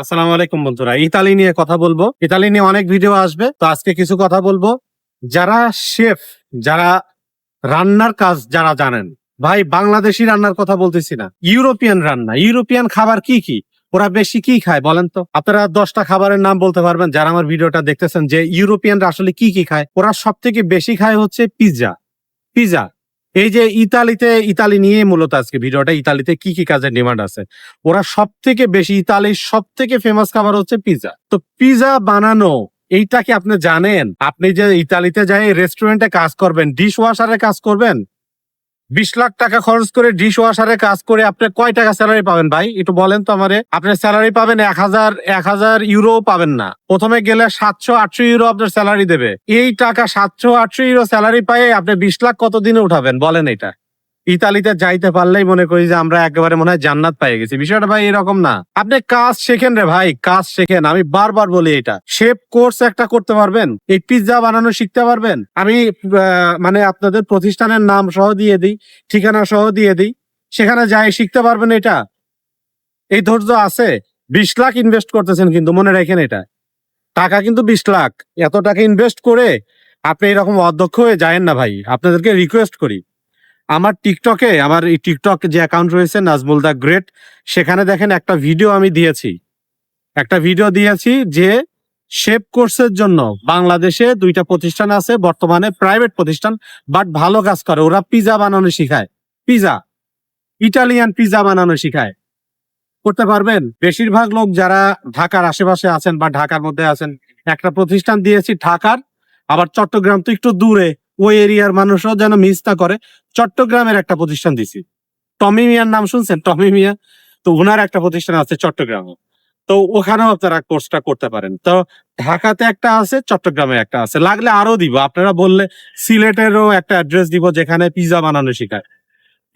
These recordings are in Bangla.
আসসালামু আলাইকুম বন্ধুরা। ইতালি নিয়ে কথা বলব। ইতালি নিয়ে অনেক ভিডিও আসবে। তো আজকে কিছু কথা বলব। যারা শেফ যারা রান্নার কাজ যারা জানেন, ভাই বাংলাদেশি রান্নার কথা বলতেছি না। ইউরোপিয়ান রান্না। ইউরোপিয়ান খাবার কি কি? ওরা বেশি কি খায় বলেন তো? আপনারা দশটা খাবারের নাম বলতে পারবেন। যারা আমার ভিডিওটা দেখতেছেন যে ইউরোপিয়ানরা আসলে কি কি খায়, ওরা সব থেকে বেশি খায় হচ্ছে পিৎজা পিৎজা এই যে ইতালিতে, ইতালি নিয়ে মূলত আজকে ভিডিওটা, ইতালিতে কি কি কাজের ডিমান্ড আছে? ওরা সব থেকে বেশি, ইতালির সব থেকে ফেমাস খাবার হচ্ছে পিজা তো পিজা বানানো, এইটা কি আপনি জানেন? আপনি যে ইতালিতে যাই রেস্টুরেন্টে কাজ করবেন ডিশ ওয়াশারে কাজ করবেন? বিশ লাখ টাকা খরচ করে ডিশ ওয়াশারে কাজ করে আপনি কয় টাকা স্যালারি পাবেন ভাই? একটু বলেন তো আমারে। আপনার স্যালারি পাবেন এক হাজার এক হাজার ইউরো পাবেন না। প্রথমে গেলে সাতশো, আটশো ইউরো আপনার স্যালারি দেবে। এই টাকা সাতশো, আটশো ইউরো স্যালারি পাই আপনি বিশ লাখ কতদিনে উঠাবেন? বলেন এটা। ইতালিতে যাইতে পারলেই মনে করি যে আমরা একেবারে মনে হয় জান্নাত পেয়ে গেছি। বিষয়টা ভাই এরকম না। আপনি কাজ শেখেন রে ভাই, কাজ শেখেন। আমি বারবার বলি এটা। শেপ কোর্স একটা করতে পারবেন, এই পিৎজা বানানো শিখতে পারবেন। আমি মানে আপনাদের প্রতিষ্ঠানের নাম সহ দিয়ে দিই, ঠিকানা সহ দিয়ে দিই। সেখানে যাই, শিখতে পারবেন এটা। এই ধৈর্য আছে। বিশ লাখ ইনভেস্ট করতেছেন কিন্তু, মনে রাখেন এটা। টাকা কিন্তু বিশ লাখ। এত টাকা ইনভেস্ট করে আপনি এরকম অধ্যক্ষ হয়ে যায়েন না ভাই। আপনাদেরকে রিকোয়েস্ট করি। আমার টিকটকে আমার এই টিকটক যে অ্যাকাউন্ট রয়েছে নাজমুল দা গ্রেট সেখানে দেখেন একটা ভিডিও আমি দিয়েছি। একটা ভিডিও দিয়েছি যে শেপ কোর্সের জন্য বাংলাদেশে দুইটা প্রতিষ্ঠান আছে, বর্তমানে প্রাইভেট প্রতিষ্ঠান বাট ভালো কাজ করে। ওরা পিজা বানানো শিখায়। পিজা ইটালিয়ান পিজা বানানো শিখায়। করতে পারবেন? বেশিরভাগ লোক যারা ঢাকার আশেপাশে আছেন বা ঢাকার মধ্যে আছেন, একটা প্রতিষ্ঠান দিয়েছি ঢাকার, আবার চট্টগ্রাম তো একটু দূরে। ওই এরিয়ার মানুষও যেন মিস না করে। চট্টগ্রামের একটা প্রতিষ্ঠান দিছি। টমি মিয়ার নাম শুনছেন? টমি মিয়া। তো ওনার একটা প্রতিষ্ঠান আছে চট্টগ্রামে। তো ওখানেও আপনারা কোর্সটা করতে পারেন। তো ঢাকাতে একটা আছে, চট্টগ্রামে একটা আছে। লাগলে আরও দিব। আপনারা বললে সিলেটেরও একটা অ্যাড্রেস দিব যেখানে পিজা বানানো শেখায়।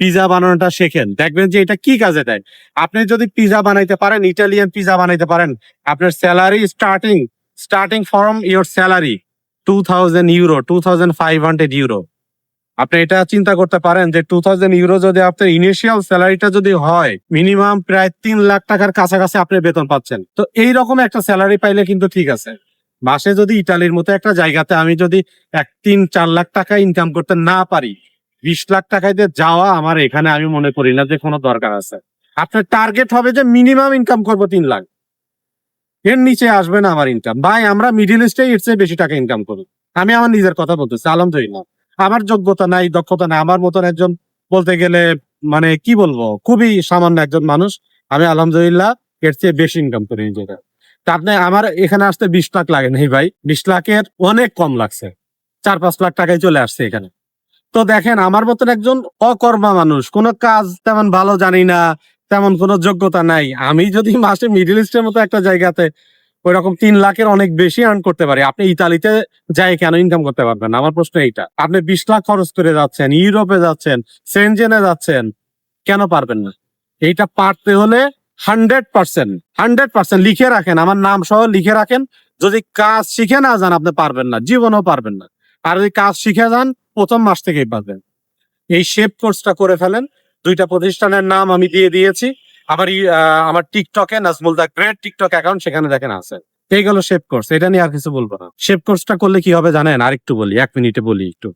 পিজা বানানোটা শেখেন। দেখবেন যে এটা কি কাজে দেয়। আপনি যদি পিজা বানাইতে পারেন, ইটালিয়ান পিজা বানাইতে পারেন, আপনার salary starting starting from your salary. Two thousand euro two thousand five hundred euro আপনি এটা চিন্তা করতে পারেন যে টু থাউজেন্ড ইউরো যদি আপনার ইনিশিয়াল স্যালারিটা যদি হয় মিনিমাম প্রায় তিন লাখ টাকার কাছাকাছি আপনি বেতন পাচ্ছেন। তো একটা স্যালারি পাইলে কিন্তু ঠিক আছে। মাসে যদি ইটালির মতো একটা জায়গাতে আমি যদি এক, তিন, চার লাখ টাকা ইনকাম করতে না পারি, বিশ লাখ টাকায় দিয়ে যাওয়া আমার এখানে আমি মনে করি না যে কোনো দরকার আছে। আপনার টার্গেট হবে যে মিনিমাম ইনকাম করব তিন লাখ। এর নিচে আসবে না আমার ইনকাম ভাই, আমরা মিডিল ইস্টে এর চেয়ে বেশি টাকা ইনকাম করি। আমি আমার নিজের কথা বলতেছি, আলহামদুলিল্লাহ। আমার যোগ্যতা নাই, দক্ষতা নাই, আমার মতন একজন বলতে গেলে মানে কি বলব, খুবই সামান্য একজন মানুষ। আমি আলহামদুলিল্লাহ এর চেয়ে বেশি ইনকাম করি নিজেরা। আপনি আমার এখানে আসতে বিশ লাখ লাগে নাই ভাই। বিশ লাখের অনেক কম লাগছে। চার পাঁচ লাখ টাকায় চলে আসছে এখানে। তো দেখেন, আমার মতন একজন অকর্মা মানুষ। কোনো কাজ তেমন ভালো জানি না। তেমন কোনো যোগ্যতা নাই। আমি যদি মাসে মিডিল ইস্টের মতো একটা জায়গাতে ওই রকম তিন লাখের অনেক বেশি আর্ন করতে পারি, আপনি ইতালিতে যাই কেন ইনকাম করতে পারবেন আমার প্রশ্ন এইটা। আপনি বিশ লাখ খরচ করে যাচ্ছেন ইউরোপে যাচ্ছেন সেনজেনে যাচ্ছেন, কেন পারবেন না? এইটা পারতে হলে হান্ড্রেড পার্সেন্ট হান্ড্রেড পার্সেন্ট লিখে রাখেন, আমার নাম সহ লিখে রাখেন। যদি কাজ শিখে না যান, আপনি পারবেন না, জীবনেও পারবেন না। আর যদি কাজ শিখে যান, প্রথম মাস থেকেই পারবেন। এই শেপ কোর্সটা করে ফেলেন দুইটা প্রতিষ্ঠানের নাম আমি দিয়ে দিয়েছি। আবার আমার টিকটকে, Nazmul the great TikTok account, সেখানে দেখেন আছে। এই গেল শেপ কোর্স, এটা নিয়ে আর কিছু বলব না। শেপ কোর্সটা করলে কি হবে জানেন? আরেকটু বলি, এক মিনিটে বলি একটু।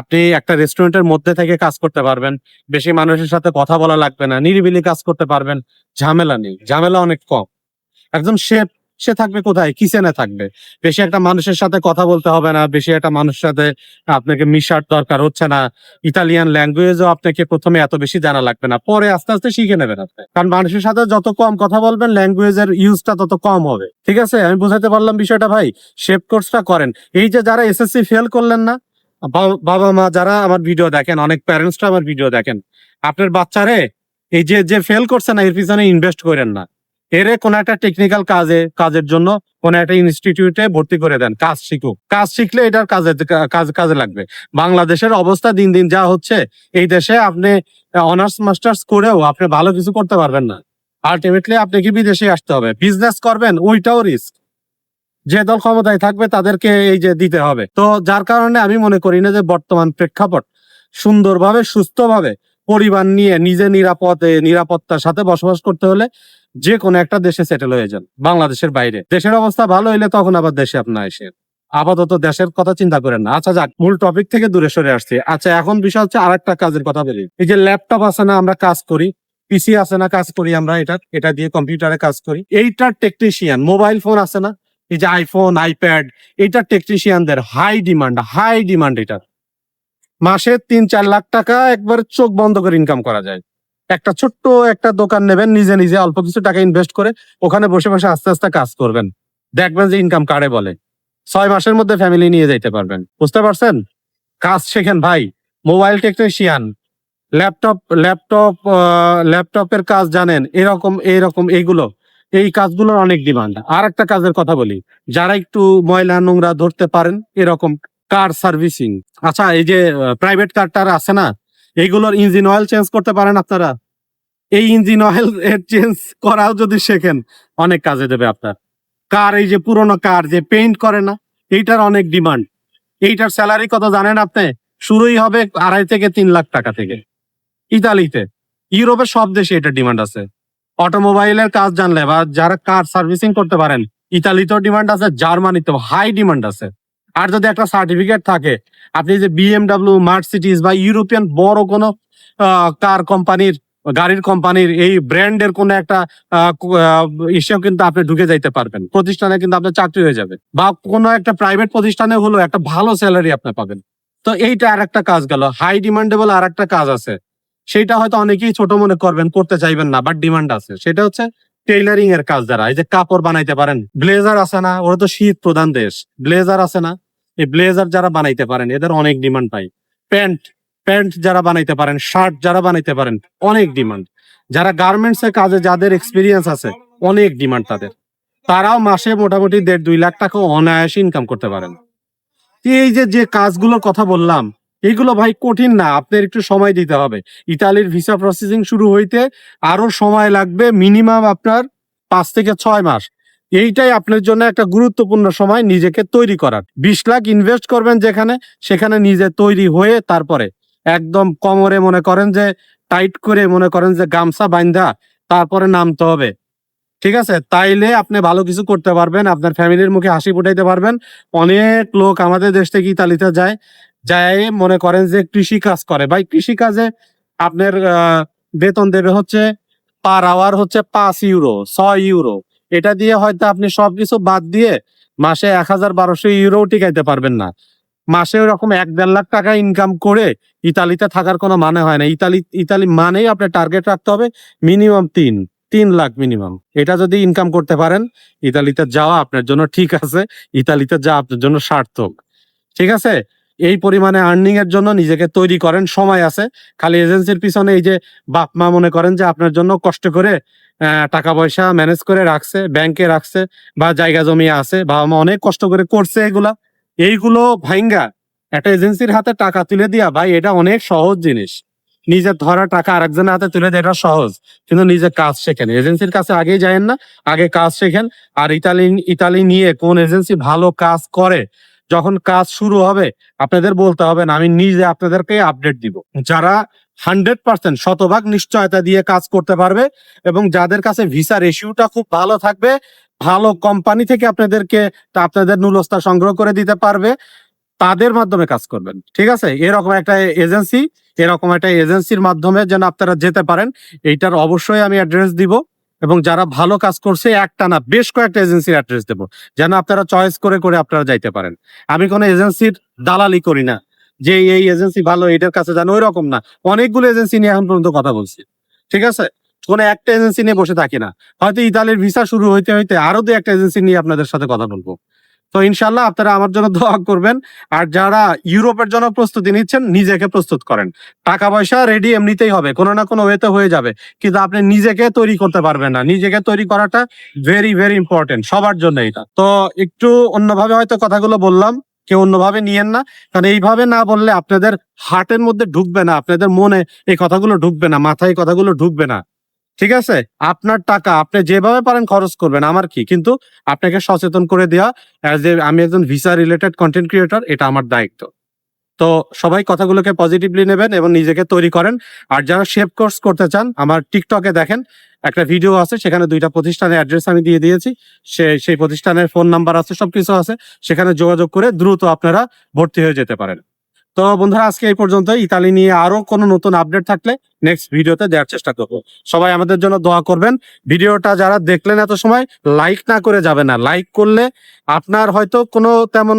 আপনি একটা রেস্টুরেন্টের মধ্যে থেকে কাজ করতে পারবেন, বেশি মানুষের সাথে কথা বলা লাগবে না, নিরিবিলি কাজ করতে পারবেন, ঝামেলা নেই, ঝামেলা অনেক কম। একজন শেফ সে থাকবে কোথায়? কিচেনে থাকবে। বেশি একটা মানুষের সাথে কথা বলতে হবে না, বেশি একটা মানুষের সাথে আপনাকে মিশার দরকার হচ্ছে না। ইতালিয়ান ল্যাঙ্গুয়েজও আপনাকে প্রথমে এত বেশি জানা লাগবে না, পরে আস্তে আস্তে শিখে নেবেন আপনি। কারণ মানুষের সাথে যত কম কথা বলবেন, ল্যাঙ্গুয়েজের ইউজটা তত কম হবে। ঠিক আছে? আমি বুঝাতে পারলাম বিষয়টা ভাই? শেপ কোর্সটা করেন। এই যে যারা এসএসসি ফেল করলেন না, বাবা মা যারা আমার ভিডিও দেখেন, অনেক প্যারেন্টসরা আমার ভিডিও দেখেন, আপনার বাচ্চারে এই যে যে ফেল করছে না, এর পিছনে ইনভেস্ট করেন না। এরে কোন একটা টেকনিক্যাল কাজে, কাজের জন্য কোন একটা ইনস্টিটিউটে ভর্তি করে দেন, কাজ শিখুক। কাজ শিখলে এটার কাজে, কাজ, কাজে লাগবে। বাংলাদেশের অবস্থা দিন দিন যা হচ্ছে, এই দেশে আপনি অনার্স মাস্টার্স করেও আপনি ভালো কিছু করতে পারবেন না। আলটিমেটলি আপনাকে বিদেশে আসতে হবে? বিজনেস করবেন, ওইটাও রিস্ক যে দল ক্ষমতায় থাকবে তাদেরকে এই যে দিতে হবে। তো যার কারণে আমি মনে করি না যে বর্তমান প্রেক্ষাপট সুন্দরভাবে, সুস্থভাবে পরিবার নিয়ে নিজে নিরাপদে, নিরাপত্তার সাথে বসবাস করতে হলে যে কোনো একটা দেশে সেটেল হয়ে যান, বাংলাদেশের বাইরে। দেশের অবস্থা ভালো হইলে তখন আবার দেশে আপনার এসে আপাতত দেশের কথা চিন্তা করেন না। আচ্ছা যাক, মূল টপিক থেকে দূরে সরে আসছে। আচ্ছা এখন বিষয় হচ্ছে আরেকটা কাজের কথা বলি। এই যে ল্যাপটপ আছে না, আমরা কাজ করি পিসি আছে না, কাজ করি আমরা এটা এটা দিয়ে কম্পিউটারে কাজ করি। এইটার টেকনিশিয়ান মোবাইল ফোন আছে না, এই যে আইফোন আইপ্যাড এইটার টেকনিশিয়ানদের হাই ডিমান্ড হাই ডিমান্ড এটার মাসে তিন, চার লাখ টাকা একবার চোখ বন্ধ করে ইনকাম করা যায়। একটা ছোট্ট একটা দোকান নেবেন, নিজে নিজে অল্প কিছু টাকা ইনভেস্ট করে ওখানে বসে বসে আস্তে আস্তে কাজ করবেন। দেখবেন যে ইনকাম কারে বলে। ছয় মাসের মধ্যে ফ্যামিলি নিয়ে যাইতে পারবেন। বুঝতে পারছেন? কাজ শেখেন ভাই। মোবাইল টেকনিশিয়ান ল্যাপটপ ল্যাপটপ ল্যাপটপের কাজ জানেন, এরকম এইরকম এইগুলো এই কাজগুলোর অনেক ডিমান্ড আর একটা কাজের কথা বলি। যারা একটু ময়লা নোংরা ধরতে পারেন, এরকম কার সার্ভিসিং আচ্ছা এই যে প্রাইভেট কারটার আছে না এইগুলোর ইঞ্জিন অয়েল চেঞ্জ করতে পারেন আপনারা। এই ইঞ্জিন অয়েল এর চেঞ্জ করাও যদি শেখেন, অনেক কাজে দেবে আপনার। কার, এই যে পুরোনো কার, যে পেইন্ট করে না, এইটার অনেক ডিমান্ড এইটার স্যালারি কত জানেন আপনি? শুরুই হবে আড়াই থেকে তিন লাখ টাকা থেকে। ইতালিতে, ইউরোপের সব দেশে এটা ডিমান্ড আছে। অটোমোবাইলের কাজ জানলে বা যারা কার সার্ভিসিং করতে পারেন, ইতালিতেও ডিমান্ড আছে, জার্মানিতেও হাই ডিমান্ড আছে। আর যদি একটা সার্টিফিকেট থাকে, আপনি যে বিএমডাব্লিউ মার্সিডিজ বা ইউরোপিয়ান বড় কোনো কার কোম্পানির গাড়ির কোম্পানির এই ব্র্যান্ডের কোন একটা ইসেও কিন্তু আপনি ঢুকে যাইতে পারবেন। প্রতিষ্ঠানে কিন্তু আপনার চাকরি হয়ে যাবে। বা কোনো একটা প্রাইভেট প্রতিষ্ঠানে হলো একটা ভালো স্যালারি আপনি পাবেন। তো এইটা আর একটা কাজ গেল। হাই ডিমান্ডেবল আর একটা কাজ আছে। সেটা হয়তো অনেকেই ছোট মনে করবেন, করতে চাইবেন না বাট ডিমান্ড আছে। সেটা হচ্ছে টেইলারিং এর কাজ যারা, এই যে কাপড় বানাইতে পারেন। ব্লেজার আছে না, ওরা তো শীত প্রধান দেশ। ব্লেজার আছে না এই ব্লেজার যারা বানাইতে পারেন, এদের অনেক ডিমান্ড পাই। প্যান্ট প্যান্ট যারা বানাইতে পারেন শার্ট যারা বানাইতে পারেন, অনেক ডিমান্ড যারা গার্মেন্টস এর কাজে যাদের এক্সপিরিয়েন্স আছে, অনেক ডিমান্ড তাদের। তারাও মাসে মোটামুটি দেড় দুই লাখ টাকা অনায়াসে ইনকাম করতে পারেন। এই যে যে কাজগুলোর কথা বললাম, এগুলো ভাই কঠিন না, আপনার একটু সময় দিতে হবে। ইতালির ভিসা প্রসেসিং শুরু হইতে আরও সময় লাগবে মিনিমাম আপনার পাঁচ থেকে ছয় মাস। এইটাই আপনার জন্য একটা গুরুত্বপূর্ণ সময় নিজেকে তৈরি করার। বিশ লাখ ইনভেস্ট করবেন যেখানে, সেখানে নিজে তৈরি হয়ে তারপরে একদম কমরে মনে করেন যে টাইট করে মনে করেন যে, গামছা বাইন্ধা তারপরে নামতে হবে। ঠিক আছে? তাইলে আপনি ভালো কিছু করতে পারবেন, আপনার ফ্যামিলির মুখে হাসি ফুটাইতে পারবেন। অনেক লোক আমাদের দেশ থেকে ইতালিতে যায় যায় মনে করেন যে, কৃষি কাজ করে। ভাই, কৃষি কাজে আপনার বেতন দেবে হচ্ছে পার আওয়ার হচ্ছে পাঁচ ইউরো ছয় ইউরো এটা দিয়ে হয়তো আপনি সবকিছু বাদ দিয়ে মাসে এক হাজার বারোশো ইউরো টিকাইতে পারবেন না। মাসে ওরকম এক দেড় লাখ টাকা ইনকাম করে ইতালিতে থাকার কোনো মানে হয় না। ইতালি ইতালি মানেই আপনার টার্গেট রাখতে হবে মিনিমাম তিন তিন লাখ মিনিমাম এটা যদি ইনকাম করতে পারেন, ইতালিতে যাওয়া আপনার জন্য ঠিক আছে, ইতালিতে যাওয়া আপনার জন্য সার্থক। ঠিক আছে? এই পরিমাণে আর্নিং এর জন্য নিজেকে তৈরি করেন, সময় আছে। খালি এজেন্সির পিছনে এই যে বাপ মা মনে করেন যে আপনার জন্য কষ্ট করে টাকা পয়সা ম্যানেজ করে রাখছে ব্যাংকে রাখছে বা জায়গা জমি আছে, বাবা মা অনেক কষ্ট করে করছে এগুলা। এইগুলো ভাইঙ্গা। একটা এজেন্সির হাতে টাকা তুলে দিয়া, ভাই, এটা অনেক সহজ জিনিস। নিজের ধরা টাকা আরেকজনের হাতে তুলে দেওয়া এটা সহজ, কিন্তু নিজে কাজ শেখেন। এজেন্সির কাছে আগেই যায়েন না, আগে কাজ শেখেন। আর ইতালি ইতালি নিয়ে কোন এজেন্সি ভালো কাজ করে, যখন কাজ শুরু হবে, আপনাদের বলতে হবে না, আমি নিজে আপনাদেরকে আপডেট দিব। যারা হান্ড্রেড পার্সেন্ট শতভাগ নিশ্চয়তা দিয়ে কাজ করতে পারবে এবং যাদের কাছে ভিসা রেশিওটা খুব ভালো থাকবে, ভালো কোম্পানি থেকে আপনাদেরকে আপনাদের নুলস্তা সংগ্রহ করে দিতে পারবে, তাদের মাধ্যমে কাজ করবেন। ঠিক আছে? এরকম একটা এজেন্সি, এরকম একটা এজেন্সির মাধ্যমে যেন আপনারা যেতে পারেন, এইটার অবশ্যই আমি অ্যাড্রেস দিব এবং যারা ভালো কাজ করছে একটা না বেশ কয়েকটা এজেন্সির অ্যাড্রেস দেবো, যেন আপনারা চয়েস করে করে আপনারা যাইতে পারেন। আমি কোনো এজেন্সির দালালি করি না। যে এই এজেন্সি ভালো, এটার কাছে জানো ওই রকম না। অনেকগুলো এজেন্সি নিয়ে এখন পর্যন্ত কথা বলছি। ঠিক আছে? কোনো একটা এজেন্সি নিয়ে বসে থাকি না। হয়তো ইতালির ভিসা শুরু হইতে হইতে আরও দু একটা এজেন্সি নিয়ে আপনাদের সাথে কথা বলব। তো ইনশাল্লাহ আপনারা আমার জন্য দোয়া করবেন। আর যারা ইউরোপের জন্য প্রস্তুতি নিচ্ছেন, নিজেকে প্রস্তুত করেন। টাকা পয়সা রেডি এমনিতেই হবে। কোনো না কোনো ওয়েতে হয়ে যাবে। কিন্তু আপনি নিজেকে তৈরি করতে পারবেন না। নিজেকে তৈরি করাটা ভেরি ভেরি ইম্পর্টেন্ট সবার জন্য এটা তো একটু অন্যভাবে হয়তো কথাগুলো বললাম। কেউ অন্যভাবে নিয়েন না। কারণ এইভাবে না বললে আপনাদের হার্টের মধ্যে ঢুকবে না, আপনাদের মনে এই কথাগুলো ঢুকবে না, মাথায় এই কথাগুলো ঢুকবে না। ঠিক আছে? আপনার টাকা, আপনি যেভাবে পারেন খরচ করবেন, আমার কি? কিন্তু আপনাকে সচেতন করে দেওয়া, অ্যাজ এ আমি একজন ভিসা রিলেটেড কন্টেন্ট ক্রিয়েটর, এটা আমার দায়িত্ব। তো সবাই কথাগুলোকে পজিটিভলি নেবেন এবং নিজেকে তৈরি করেন। আর যারা শেপ কোর্স করতে চান, আমার টিকটকে দেখেন, একটা ভিডিও আছে, সেখানে দুইটা প্রতিষ্ঠানের অ্যাড্রেস আমি দিয়ে দিয়েছি। সে, সেই প্রতিষ্ঠানের ফোন নাম্বার আছে, সবকিছু আছে। সেখানে যোগাযোগ করে দ্রুত আপনারা ভর্তি হয়ে যেতে পারেন। তো বন্ধুরা, আজকে এই পর্যন্ত ইতালি নিয়ে আরও কোনো নতুন আপডেট থাকলে নেক্সট ভিডিওতে দেওয়ার চেষ্টা করব। সবাই আমাদের জন্য দোয়া করবেন। ভিডিওটা যারা দেখলেন এত সময় লাইক না করে যাবে না। লাইক করলে আপনার হয়তো কোনো তেমন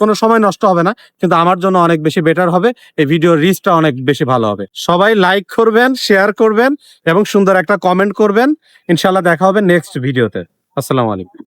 কোনো সময় নষ্ট হবে না, কিন্তু আমার জন্য অনেক বেশি বেটার হবে। এই ভিডিওর রিচটা অনেক বেশি ভালো হবে। সবাই লাইক করবেন শেয়ার করবেন এবং সুন্দর একটা কমেন্ট করবেন। ইনশাল্লাহ দেখা হবে নেক্সট ভিডিওতে আসসালামু আলাইকুম।